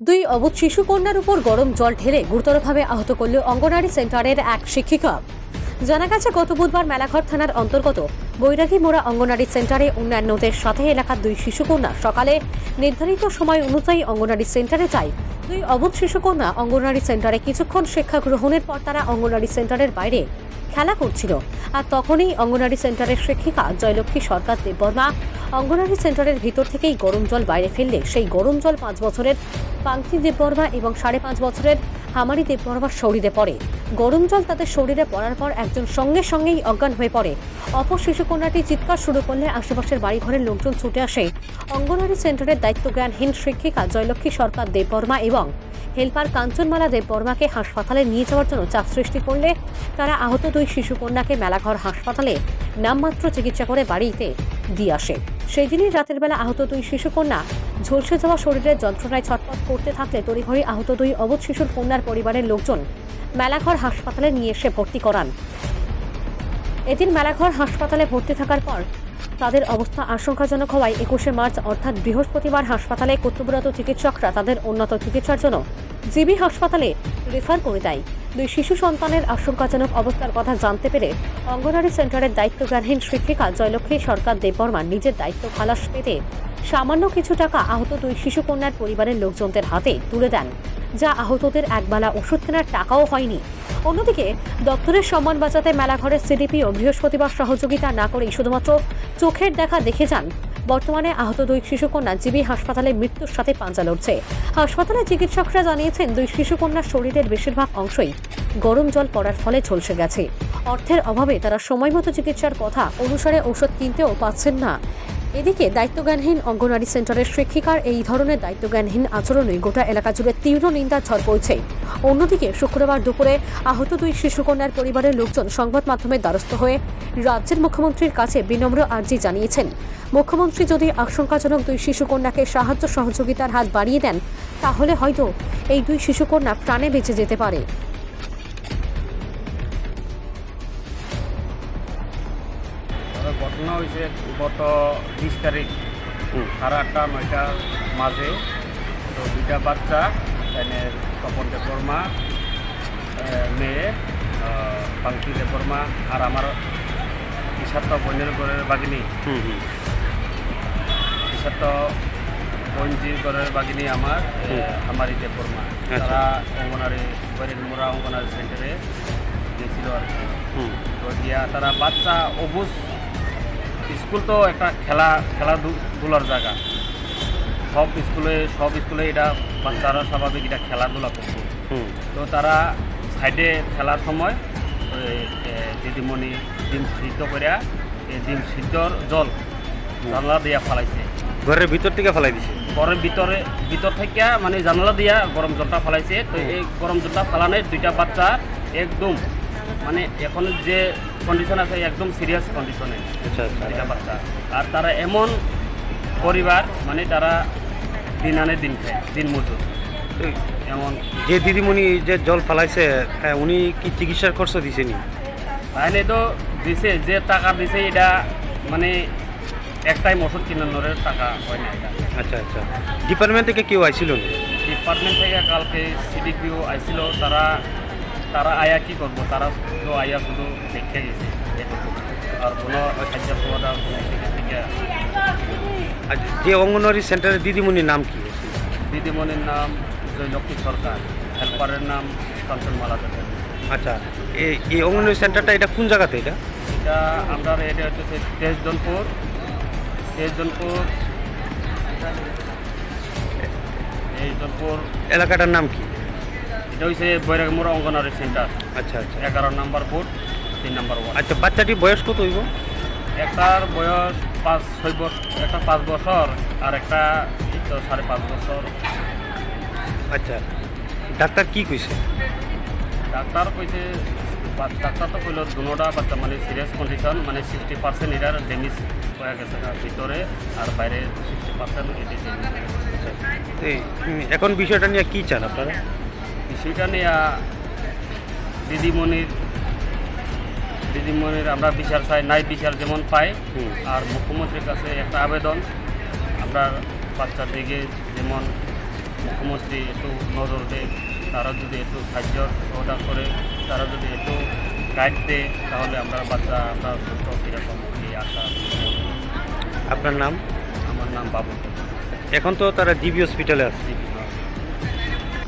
দুই অবুধ শিশু কন্যার উপর গরম জল ঢেলে গুরুতরভাবে আহত করল অঙ্গনারী সেন্টারের এক শিক্ষিকা। জানা গেছে, গত বুধবার মেলাঘর থানার অন্তর্গত বৈরাগী মোড়া অঙ্গনারী সেন্টারে অন্যান্যদের সাথে এলাকার দুই শিশুকন্যা সকালে নির্ধারিত সময় অনুযায়ী অঙ্গনারী সেন্টারে যায়। দুই অবুধ শিশুকন্যা অঙ্গনারী সেন্টারে কিছুক্ষণ শিক্ষা গ্রহণের পর তারা অঙ্গনারী সেন্টারের বাইরে খেলা করছিল। আর তখনই অঙ্গনারী সেন্টারের শিক্ষিকা জয়লক্ষ্মী সরকার দেববর্মা অঙ্গনারী সেন্টারের ভিতর থেকেই গরম জল বাইরে ফেললে সেই গরম জল পাঁচ বছরের পাঙ্কি দেববর্মা এবং সাড়ে পাঁচ বছরের হামারি দেববর্মার শরীরে পড়ে। গরম জল তাদের শরীরে পড়ার পর একজন সঙ্গে সঙ্গেই অজ্ঞান হয়ে পড়ে। অপর শিশুকন্যাটি চিৎকার শুরু করলে আশেপাশের বাড়িঘরের লোকজন ছুটে আসে। অঙ্গনওয়াড়ি সেন্টারের দায়িত্বজ্ঞানহীন শিক্ষিকা জয়লক্ষ্মী সরকার দেববর্মা এবং হেলপার কাঞ্চনমালা দেববর্মাকে হাসপাতালে নিয়ে যাওয়ার জন্য চাপ সৃষ্টি করলে তারা আহত দুই শিশুকন্যাকে মেলাঘর হাসপাতালে নামমাত্র চিকিৎসা করে বাড়িতে দিয়ে আসে। সেই দিনই রাতের বেলা আহত দুই শিশুকন্যা ঝলসে যাওয়া শরীরের যন্ত্রণায় ছটপট করতে থাকলে তড়িঘড়ি আহত দুই অবধ শিশুর কন্যার পরিবারের লোকজন মেলাঘর হাসপাতালে নিয়ে এসে ভর্তি করান। এদিন মেলাঘর হাসপাতালে ভর্তি থাকার পর তাদের অবস্থা আশঙ্কাজনক হওয়ায় একুশে মার্চ, অর্থাৎ বৃহস্পতিবার হাসপাতালে কর্তব্যরত চিকিৎসকরা তাদের উন্নত চিকিৎসার জন্য জিবি হাসপাতালে রেফার করে দেয়। দুই শিশু সন্তানের আশঙ্কাজনক অবস্থার কথা জানতে পেরে অঙ্গনারী সেন্টারের দায়িত্বজ্ঞানহীন শিক্ষিকা জয়লক্ষ্মী সরকার দেববর্মা নিজের দায়িত্ব খালাস পেতে সামান্য কিছু টাকা আহত দুই শিশুকন্যার পরিবারের লোকজনদের হাতে তুলে দেন, যা আহতদের একবেলা ওষুধ কেনার টাকাও হয়নি। অন্যদিকে, দপ্তরের সম্মান বাঁচাতে মেলাঘরের সিডিপিও বৃহস্পতিবার সহযোগিতা না করেই শুধুমাত্র চোখের দেখা দেখে যান। বর্তমানে আহত দুই শিশুকন্যা জিবি হাসপাতালে মৃত্যুর সাথে পাঞ্জা লড়ছে। হাসপাতালে চিকিৎসকরা জানিয়েছেন, দুই শিশুকন্যার শরীরের বেশিরভাগ অংশই গরম জল পড়ার ফলে ঝলসে গেছে। অর্থের অভাবে তারা সময়মতো চিকিৎসার কথা অনুসারে ঔষধ কিনতেও পাচ্ছেন না। এদিকে দায়িত্বজ্ঞানহীন অঙ্গনারী সেন্টারের শিক্ষিকার এই ধরনের দায়িত্বজ্ঞানহীন আচরণে গোটা এলাকা জুড়ে তীব্র নিন্দার ঝড় পড়ছে অন্যদিকে শুক্রবার দুপুরে আহত দুই শিশুকন্যার পরিবারের লোকজন সংবাদ মাধ্যমের দ্বারস্থ হয়ে রাজ্যের মুখ্যমন্ত্রীর কাছে বিনম্র আর্জি জানিয়েছেন। মুখ্যমন্ত্রী যদি আশঙ্কাজনক দুই শিশুকন্যাকে সাহায্য সহযোগিতার হাত বাড়িয়ে দেন, তাহলে হয়তো এই দুই শিশুকন্যা প্রাণে বেঁচে যেতে পারে। হয়েছে গত বিশ তারিখ সাড়ে আটটা নয়টার মাঝে তো দুইটা বাচ্চা এখানে তপন দেববর্মা আহ, মেয়ে পাঙ্কি দেববর্মা আর আমার ইসাত্ত বন্যের ঘরের বাগিনী। ইসাত্ত বঞ্জির ঘরের বাগিনী আমার আহ, আমারি দেববর্মা তারা অঙ্গনারী মোড়া অঙ্গনারী সেন্টারে গেছিল আর কি তো দিয়া তারা বাচ্চা অবুজ স্কুল তো একটা খেলা খেলাধুলার জায়গা। সব স্কুলে সব স্কুলে এটা বাচ্চারা স্বাভাবিক এটা খেলাধুলা করবে তো তারা সাইডে খেলার সময় দিদিমণি ডিম সিদ্ধ করিয়া এই ডিম সিদ্ধর জল জানলা দিয়া ফালাইছে। ঘরের ভিতর থেকে ফেলাই দিছে? ঘরের ভিতরে ভিতর থেকে মানে জানলা দিয়া গরম জলটা ফালাইছে। তো এই গরম জলটা ফালানোর দুইটা বাচ্চা একদম মানে এখন যে কন্ডিশন আছে একদম সিরিয়াস কন্ডিশনে আচ্ছা আচ্ছা। বাচ্চা। আর তারা এমন পরিবার মানে তারা দিন আনে দিন খায় দিন মজুর। এমন। যে দিদিমণি যে জল ফালাইছে হ্যাঁ, উনি কি চিকিৎসার খরচ দিছেনি তাহলে তো দিছে যে টাকা দিছে এটা মানে একটাই ওষুধ কিনানোর টাকা হয় না এটা। আচ্ছা আচ্ছা। ডিপার্টমেন্ট থেকে কেউ আইছিল ডিপার্টমেন্ট থেকে কালকে সিডিপিও আইছিল তারা তারা আয়া কি করব? তারা শুধু আয়া শুধু দেখে গেছে। আর কোনো সমাধান আর যে অঙ্গনওয়াড়ি সেন্টারের দিদিমণির নাম কি? দিদিমণির নাম জয়লক্ষ্মী সরকার। হেল্পারের নাম কাঞ্চনমালা দেবেন আচ্ছা এই এই অঙ্গনওয়াড়ি সেন্টারটা এটা কোন জায়গাতে এটা? এটা আমরা এটা হচ্ছে তেজদনপুর তেজদনপুর তেজদনপুর এলাকাটার নাম কি? এটা হচ্ছে বৈরাগমোড় অঙ্গনওয়াড়ি সেন্টার। আচ্ছা আচ্ছা। এগারো নম্বর বুথ তিন নম্বর ওয়ার্ড। আচ্ছা বাচ্চাটি বয়স কত হইব? একটার বয়স পাঁচ ছয় বছর একটা পাঁচ বছর আর একটা তো সাড়ে পাঁচ বছর। আচ্ছা ডাক্তার কি কইছে? ডাক্তার কইছে ডাক্তার তো কইল দুনোটা বাচ্চা মানে সিরিয়াস কন্ডিশন মানে সিক্সটি পার্সেন্ট এটার ড্যামেজ হয়ে গেছে ভিতরে আর বাইরে সিক্সটি পার্সেন্ট এখন বিষয়টা নিয়ে কি চান আপনারা? বিষয়টা নিয়ে দিদিমণির দিদিমণির আমরা বিচার চাই নাই বিচার যেমন পাই। আর মুখ্যমন্ত্রীর কাছে একটা আবেদন। আমরা বাচ্চার দিকে যেমন মুখ্যমন্ত্রী একটু নজর দেয় তারা যদি একটু সাহায্য সহযোগ করে তারা যদি একটু গাইড দেয় তাহলে আমরা বাচ্চা আমরা সুস্থ এরকম এই আশা আপনার নাম? আমার নাম বাবু। এখন তো তারা জিবি হসপিটালে আসছে